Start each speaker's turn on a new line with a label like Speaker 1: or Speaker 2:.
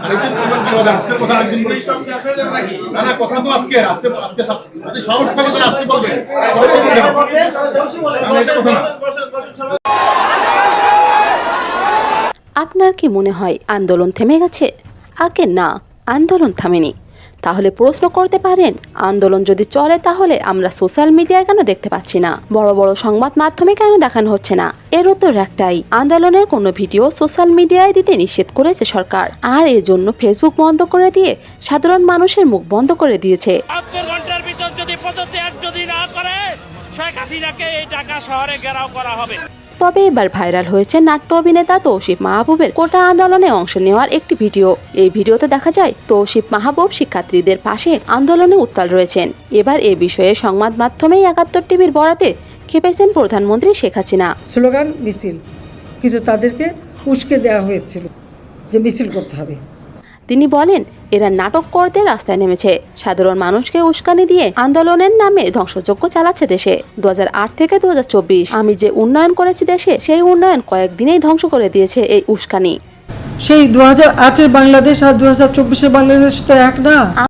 Speaker 1: আজকের কথা আরেকদিন না না কথা তো আজকে আজকে আজকে যদি সাহস থাকে তাহলে আজকে বলবেন।
Speaker 2: আপনার কি মনে হয় আন্দোলন থেমে গেছে? আগে না আন্দোলন থামেনি। তাহলে প্রশ্ন করতে পারেন আন্দোলন যদি চলে তাহলে আমরা সোশ্যাল মিডিয়ায় কেন দেখতে পাচ্ছি না? বড় বড় সংবাদ মাধ্যমে কেন দেখানো হচ্ছে না? এর উত্তর একটাই। আন্দোলনের কোনো ভিডিও সোশ্যাল মিডিয়ায় দিতে নিষেধ করেছে সরকার। আর এর জন্য ফেসবুক বন্ধ করে দিয়ে সাধারণ মানুষের মুখ বন্ধ করে দিয়েছে।
Speaker 3: ঘণ্টার ভিতর যদি পদত্যাগ যদি না করে শেখ হাসিনাকে এই ঢাকা শহরে ঘেরাও করা হবে।
Speaker 2: তবে এবার ভাইরাল হয়েছে নাট্য অভিনেতা তৌসিফ মাহবুবের কোটা আন্দোলনে অংশ নেওয়ার একটি ভিডিও। এই ভিডিওতে দেখা যায় তৌসিফ মাহবুব শিক্ষার্থীদের পাশে আন্দোলনে উত্তাল রয়েছেন। এবার এ বিষয়ে সংবাদ মাধ্যমেই একাত্তর টিভির বরাতে খেপেছেন প্রধানমন্ত্রী শেখ হাসিনা।
Speaker 4: স্লোগান মিছিল। কিন্তু তাদেরকে উস্কে দেওয়া হয়েছিল যে মিছিল করতে হবে।
Speaker 2: তিনি বলেন এরা নাটক করতে রাস্তায় নেমেছে। সাধারণ মানুষকে উস্কানি দিয়ে আন্দোলনের নামে ধ্বংসযজ্ঞ চালাচ্ছে দেশে। দু হাজার আট থেকে দু হাজার চব্বিশ আমি যে উন্নয়ন করেছি দেশে সেই উন্নয়ন কয়েকদিনেই ধ্বংস করে দিয়েছে এই উস্কানি।
Speaker 4: সেই দু হাজার আটের বাংলাদেশ আর দু হাজার চব্বিশের বাংলাদেশ তো এক না।